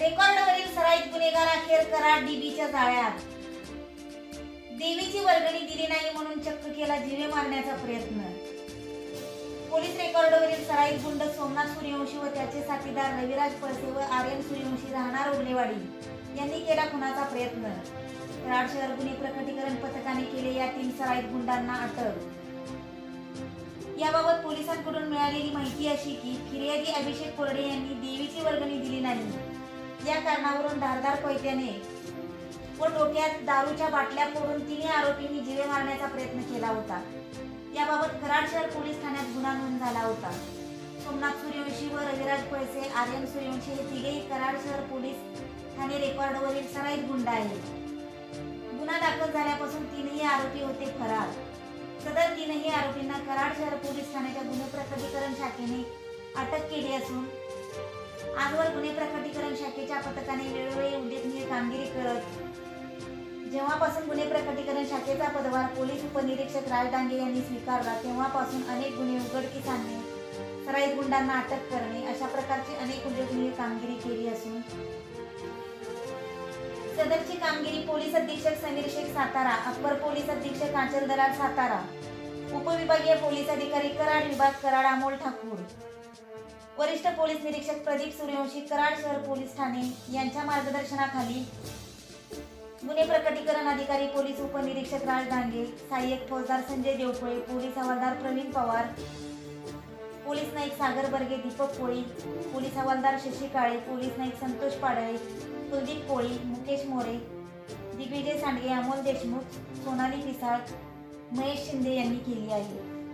रेकॉर्डवरील सराईत गुन्हेगार अखेर करार डीबीच्या जाळ्यात. देवीची वर्गणी दिली नाही म्हणून चक्क केला जिवे मारण्याचा प्रयत्न. पोलीस रेकॉर्डवरील सराईत गुंड सोमनाथ सूर्यवंशी व त्याचे साथीदार रविराज पळसे व आर्यन सूर्यवंशी राहणार उगलेवाडी यांनी केला खुनाचा प्रयत्न. कराड शहर गुन्हे प्रकटीकरण पथकाने केले या तीन सराईत गुंडांना अटक. याबाबत पोलिसांकडून मिळालेली माहिती अशी की फिर्यादी अभिषेक कोरडे यांनी देवीची वर्गणी दिली नाही. या कारणावरून धारदार कोयत्याने व डोक्यात दारूच्या बाटल्या फोडून तिन्ही आरोपींनी जिवे मारण्याचा प्रयत्न केला होता. याबाबत कराड शहर पोलीस ठाण्यात गुन्हा नोंद झाला होता. सोमनाथ सूर्यवंशी व रविराज पैसे आर्यन सूर्यवंशी हे तिघेही कराड शहर पोलीस ठाणे रेकॉर्डवरील सराईत गुंड आहेत. गुन्हा दाखल झाल्यापासून तीनही आरोपी होते फरार. सदर तीनही आरोपींना कराड शहर पोलीस ठाण्याच्या गुन्हे प्रकटीकरण शाखेने अटक केली असून आजवर गुन्हे प्रकटीकरण शाखेच्या पथकाने वेळोवेळी उल्लेखनीय कामगिरी करत जेव्हापासून गुन्हे प्रकटीकरण शाखेचा पदभार पोलीस उपनिरीक्षक राज डांगे यांनी स्वीकारला तेव्हापासून अनेक गुन्हे उघडकीस आणणे सराईत गुंडांना अटक करणे अशा प्रकारची अनेक उल्लेखनीय कामगिरी केली असून सदरची कामगिरी पोलीस अधीक्षक समीर शेख सातारा अप्पर पोलीस अधीक्षक आंचल दलाल सातारा उपविभागीय पोलीस अधिकारी कराड विभाग कराड अमोल ठाकूर वरिष्ठ पोलीस निरीक्षक प्रदीप सूर्यवंशी कराड शहर पोलीस ठाणे यांच्या मार्गदर्शनाखाली गुन्हे प्रकटीकरण अधिकारी पोलीस उपनिरीक्षक राज डांगे सहाय्यक फौजदार संजय देवपुळे पोलीस हवालदार प्रवीण पवार पोलीस नाईक सागर बर्गे दीपक कोळी पोलीस हवालदार शशी काळे पोलीस नाईक संतोष पाडळे कुलदीप कोळी मुकेश मोरे दिग्विजय सांडगे अमोल देशमुख सोनाली पिसाळ महेश शिंदे यांनी केली आहे.